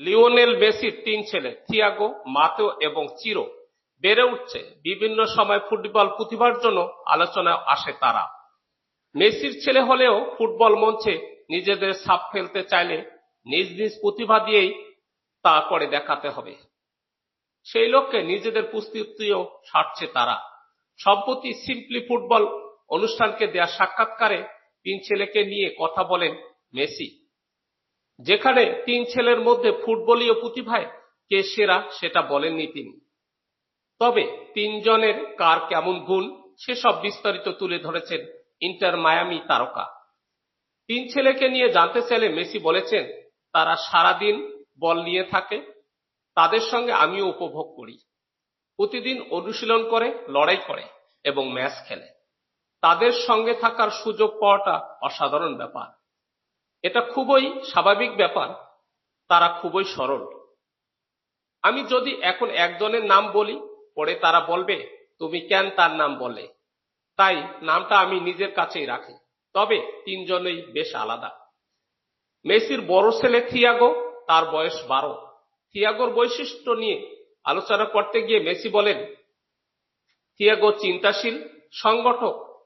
Lionel মেসির তিন ছেলে, থিয়াগো, মাতেও এবং চিরো। বেড়ে উঠছে বিভিন্ন সময় ফুটবল প্রতিভার জন্য আলোচনায় আসে তারা। মেসির ছেলে হলেও ফুটবল মঞ্চে নিজেদের সাপ ফেলতে চাইলে নিজ নিজ প্রতিভা দিয়েই তা করে দেখাতে হবে। সেই লক্ষ্যে নিজেদের প্রস্তুতিও সারছে তারা। সম্প্রতি সিম্পলি ফুটবল অনুষ্ঠানকে দেয়া সাক্ষাৎকারে তিন ছেলেকে নিয়ে কথা বলেন মেসি। যেখানে তিন ছেলের মধ্যে ফুটবলীয় প্রতিভায় কে সেরা সেটা বলেননি তিনি। তবে তিনজনের কার কেমন গুণ সেসব বিস্তারিত তুলে ধরেছেন ইন্টার মায়ামি তারকা। তিন ছেলেকে নিয়ে জানতে চাইলে মেসি বলেছেন, তারা সারাদিন বল নিয়ে থাকে, তাদের সঙ্গে আমিও উপভোগ করি। প্রতিদিন অনুশীলন করে, লড়াই করে এবং ম্যাচ খেলে। তাদের সঙ্গে থাকার সুযোগ পাওয়াটা অসাধারণ ব্যাপার। এটা খুবই স্বাভাবিক ব্যাপার, তারা খুবই সরল। আমি যদি এখন একজনের নাম বলি, পরে তারা বলবে, তুমি কেন তার নাম বলে তাই নামটা আমি নিজের কাছেই রাখি। তবে তিনজনেই বেশ আলাদা। মেসির বড় ছেলে থিয়াগো, তার বয়স বারো। থিয়াগোর বৈশিষ্ট্য নিয়ে আলোচনা করতে গিয়ে মেসি বলেন, থিয়াগো চিন্তাশীল, সংগঠক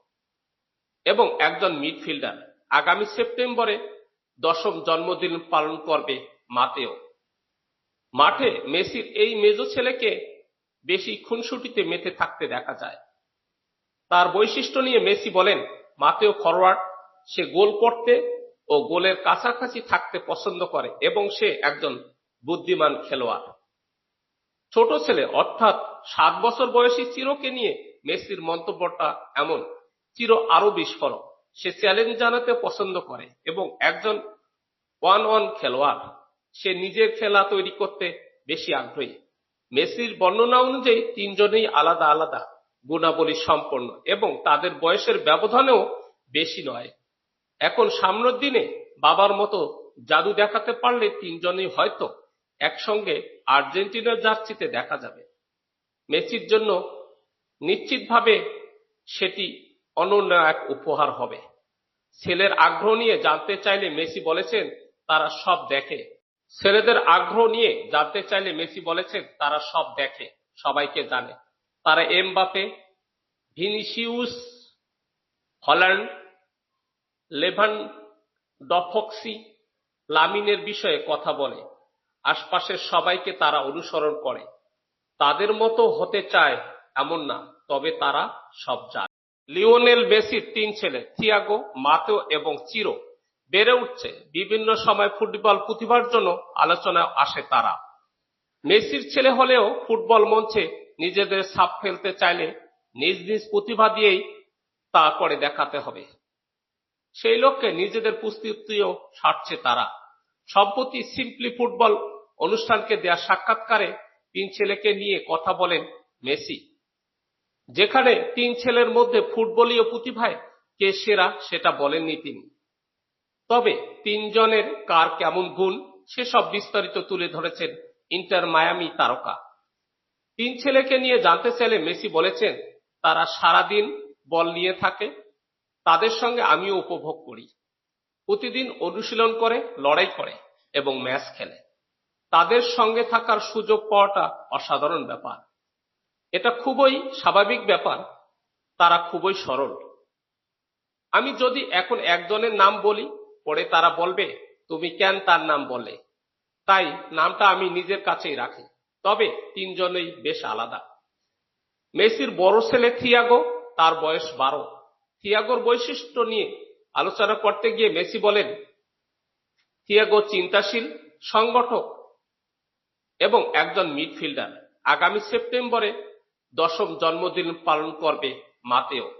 এবং একজন মিডফিল্ডার। আগামী সেপ্টেম্বরে দশম জন্মদিন পালন করবে মাতেও। মাঠে মেসির এই মেজ ছেলেকে বেশি খুনসুটিতে মেতে থাকতে দেখা যায়। তার বৈশিষ্ট্য নিয়ে মেসি বলেন, মাতেও ফরওয়ার্ড সে গোল করতে ও গোলের কাছাকাছি থাকতে পছন্দ করে এবং সে একজন বুদ্ধিমান খেলোয়াড়। ছোট ছেলে, অর্থাৎ সাত বছর বয়সী চিরকে নিয়ে মেসির মন্তব্যটা এমন, চির আরও বিস্ফোরক। সে চ্যালেঞ্জ জানাতে পছন্দ করে এবং একজন ওয়ান ওয়ান খেলোয়াড়, সে নিজের খেলা তৈরি করতে বেশি আগ্রহী। মেসির বর্ণনা অনুযায়ী তিনজনেই আলাদা আলাদা, গুণাবলী সম্পন্ন এবং তাদের বয়সের ব্যবধানেও বেশি নয়। এখন সামনের দিনে বাবার মতো জাদু দেখাতে পারলে তিনজনেই হয়তো একসঙ্গে আর্জেন্টিনার জার্সিতে দেখা যাবে। মেসির জন্য নিশ্চিতভাবে সেটি অনন্য এক উপহার হবে। ছেলের আগ্রহ নিয়ে জানতে চাইলে মেসি বলেছেন, তারা সব দেখে। ছেলেদের আগ্রহ নিয়ে জানতে চাইলে মেসি বলেছেন, তারা সব দেখে, সবাইকে জানে। তারা Mbappe, Vinicius, Haaland Lewandowski লামিনের বিষয়ে কথা বলে। আশপাশের সবাইকে তারা অনুসরণ করে। তাদের মতো হতে চায় এমন না, তবে তারা সব জানে। লিওনেল মেসির তিন ছেলে, থিয়াগো, মাতেও এবং চিরো। বেড়ে উঠছে বিভিন্ন সময় ফুটবল প্রতিভার জন্য আলোচনায় আসে তারা। মেসির ছেলে হলেও ফুটবল মঞ্চে নিজেদের ছাপ ফেলতে চাইলে নিজ নিজ প্রতিভা দিয়েই তা করে দেখাতে হবে। সেই লক্ষ্যে নিজেদের প্রস্তুতিও সারছে তারা। সম্প্রতি সিম্পলি ফুটবল অনুষ্ঠানকে দেয়া সাক্ষাৎকারে তিন ছেলেকে নিয়ে কথা বলেন মেসি। যেখানে তিন ছেলের মধ্যে ফুটবলীয় প্রতিভায় কে সেরা সেটা বলেননি তিনি। তবে তিনজনের কার কেমন গুণ সেসব বিস্তারিত তুলে ধরেছেন ইন্টার মায়ামি তারকা। তিন ছেলেকে নিয়ে জানতে চাইলে মেসি বলেছেন, তারা সারাদিন বল নিয়ে থাকে, তাদের সঙ্গে আমিও উপভোগ করি। প্রতিদিন অনুশীলন করে, লড়াই করে এবং ম্যাচ খেলে। তাদের সঙ্গে থাকার সুযোগ পাওয়াটা অসাধারণ ব্যাপার। এটা খুবই স্বাভাবিক ব্যাপার, তারা খুবই সরল। আমি যদি এখন একজনের নাম বলি, পরে তারা বলবে, তুমি কেন তার নাম বলে তাই নামটা আমি নিজের কাছেই রাখি। তবে তিনজনেই বেশ আলাদা। মেসির বড় ছেলে থিয়াগো, তার বয়স বারো। থিয়াগোর বৈশিষ্ট্য নিয়ে আলোচনা করতে গিয়ে মেসি বলেন, থিয়াগো চিন্তাশীল, সংগঠক এবং একজন মিডফিল্ডার। আগামী সেপ্টেম্বরে দশম জন্মদিন পালন করবে মাতেও।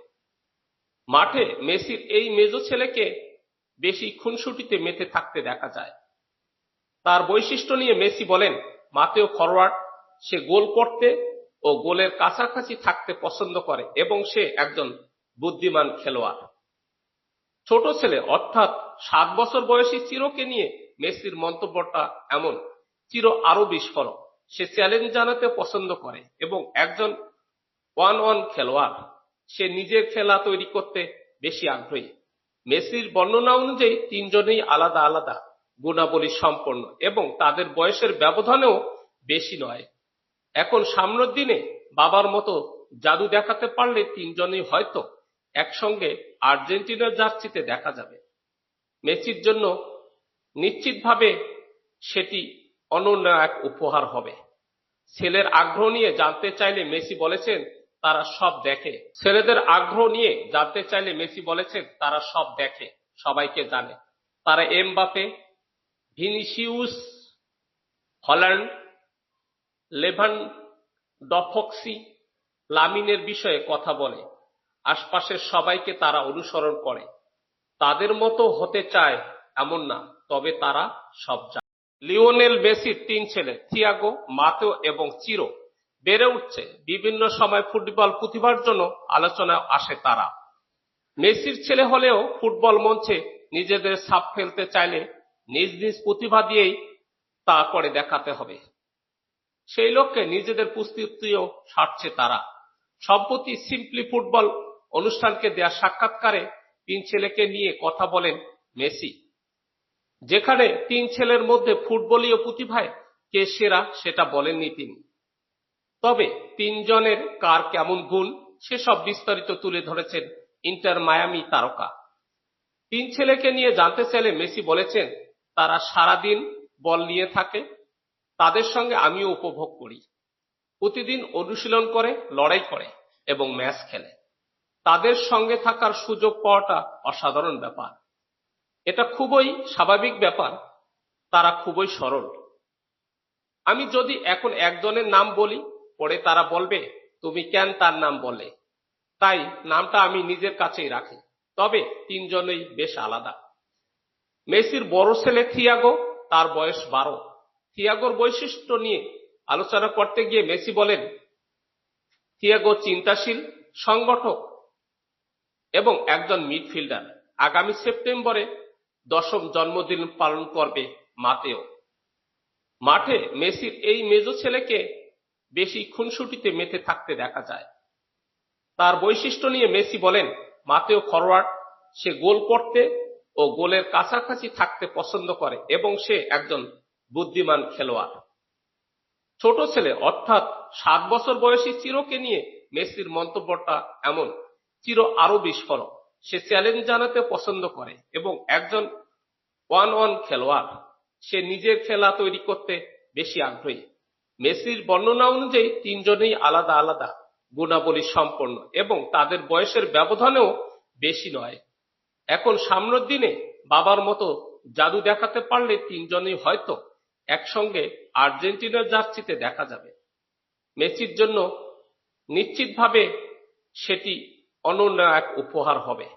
মাঠে মেসির এই মেজ ছেলেকে বেশি খুনসুটিতে মেতে থাকতে দেখা যায়। তার বৈশিষ্ট্য নিয়ে মেসি বলেন, মাতেও ফরওয়ার্ড সে গোল করতে ও গোলের কাছাকাছি থাকতে পছন্দ করে এবং সে একজন বুদ্ধিমান খেলোয়াড়। ছোট ছেলে, অর্থাৎ সাত বছর বয়সী চিরকে নিয়ে মেসির মন্তব্যটা এমন চির আরও বিস্ফোরক সে চ্যালেঞ্জ জানাতে পছন্দ করে এবং একজন ওয়ান ওয়ান খেলোয়াড়, সে নিজের খেলা তৈরি করতে বেশি আগ্রহী। মেসির বর্ণনা অনুযায়ী তিনজনেই আলাদা আলাদা, গুণাবলী সম্পন্ন এবং তাদের বয়সের ব্যবধানেও বেশি নয়। এখন সামনের দিনে বাবার মতো জাদু দেখাতে পারলে তিনজনই হয়তো একসঙ্গে আর্জেন্টিনার জার্সিতে দেখা যাবে। মেসির জন্য নিশ্চিতভাবে সেটি অনন্য এক উপহার হবে। ছেলের আগ্রহ নিয়ে জানতে চাইলে মেসি বলেছেন, তারা সব দেখে। ছেলেদের আগ্রহ নিয়ে জানতে চাইলে মেসি বলেছেন, তারা সব দেখে, সবাইকে জানে। তারা Mbappe, Vinicius, Haaland Lewandowski লামিনের বিষয়ে কথা বলে। আশপাশের সবাইকে তারা অনুসরণ করে। তাদের মতো হতে চায় এমন না, তবে তারা সব লিওনেল মেসির তিন ছেলে, থিয়াগো, মাতেও এবং চিরো। বেড়ে উঠছে বিভিন্ন সময় ফুটবল প্রতিভার জন্য আলোচনায় আসে তারা। মেসির ছেলে হলেও ফুটবল মঞ্চে নিজেদের সাপ ফেলতে চাইলে নিজ নিজ প্রতিভা দিয়েই তা করে দেখাতে হবে। সেই লক্ষ্যে নিজেদের প্রস্তুতিও সারছে তারা। সম্প্রতি সিম্পলি ফুটবল অনুষ্ঠানকে দেয়া সাক্ষাৎকারে তিন ছেলেকে নিয়ে কথা বলেন মেসি। যেখানে তিন ছেলের মধ্যে ফুটবলীয় প্রতিভায় কে সেরা সেটা বলেননি তিনি। তবে তিনজনের কার কেমন গুণ, সেসব বিস্তারিত তুলে ধরেছেন ইন্টার মায়ামি তারকা। তিন ছেলেকে নিয়ে জানতে চাইলে মেসি বলেছেন, তারা সারাদিন বল নিয়ে থাকে, তাদের সঙ্গে আমিও উপভোগ করি। প্রতিদিন অনুশীলন করে, লড়াই করে এবং ম্যাচ খেলে। তাদের সঙ্গে থাকার সুযোগ পাওয়াটা অসাধারণ ব্যাপার। এটা খুবই স্বাভাবিক ব্যাপার, তারা খুবই সরল। আমি যদি এখন একজনের নাম বলি, পরে তারা বলবে, তুমি কেন তার নাম বলে তাই নামটা আমি নিজের কাছেই রাখি। তবে তিনজনেই বেশ আলাদা। মেসির বড় ছেলে থিয়াগো, তার বয়স বারো। থিয়াগোর বৈশিষ্ট্য নিয়ে আলোচনা করতে গিয়ে মেসি বলেন, থিয়াগো চিন্তাশীল, সংগঠক এবং একজন মিডফিল্ডার। আগামী সেপ্টেম্বরে দশম জন্মদিন পালন করবে মাতেও। মাঠে মেসির এই মেজ ছেলেকে বেশি খুনসুটিতে মেতে থাকতে দেখা যায়। তার বৈশিষ্ট্য নিয়ে মেসি বলেন, মাতেও ফরওয়ার্ড সে গোল করতে ও গোলের কাছাকাছি থাকতে পছন্দ করে এবং সে একজন বুদ্ধিমান খেলোয়াড়। ছোট ছেলে, অর্থাৎ সাত বছর বয়সী চিরকে নিয়ে মেসির মন্তব্যটা এমন, চির আরও বিস্ফোরক সে চ্যালেঞ্জ জানাতে পছন্দ করে এবং একজন ওয়ান ওয়ান খেলোয়াড়, সে নিজের খেলা তৈরি করতে বেশি আগ্রহী। মেসির বর্ণনা অনুযায়ী তিনজনেই আলাদা আলাদা গুণাবলী সম্পন্ন এবং তাদের বয়সের ব্যবধানেও বেশি নয়। এখন সামনের দিনে বাবার মতো জাদু দেখাতে পারলে তিনজনেই হয়তো একসঙ্গে আর্জেন্টিনার জার্সিতে দেখা যাবে। মেসির জন্য নিশ্চিতভাবে সেটি অনন্য এক উপহার হবে।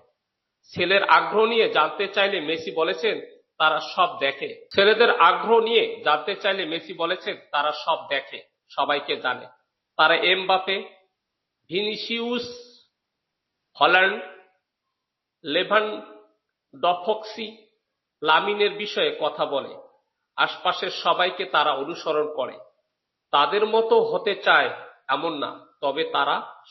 ছেলের আগ্রহ নিয়ে জানতে চাইলে মেসি বলেছেন, তারা সব দেখে। ছেলেদের আগ্রহ নিয়ে জানতে চাইলে মেসি বলেছেন, তারা সব দেখে, সবাইকে জানে। তারা Mbappe, Vinicius, Haaland Lewandowski লামিনের বিষয়ে কথা বলে। আশপাশের সবাইকে তারা অনুসরণ করে। তাদের মতো হতে চায় এমন না, তবে তারা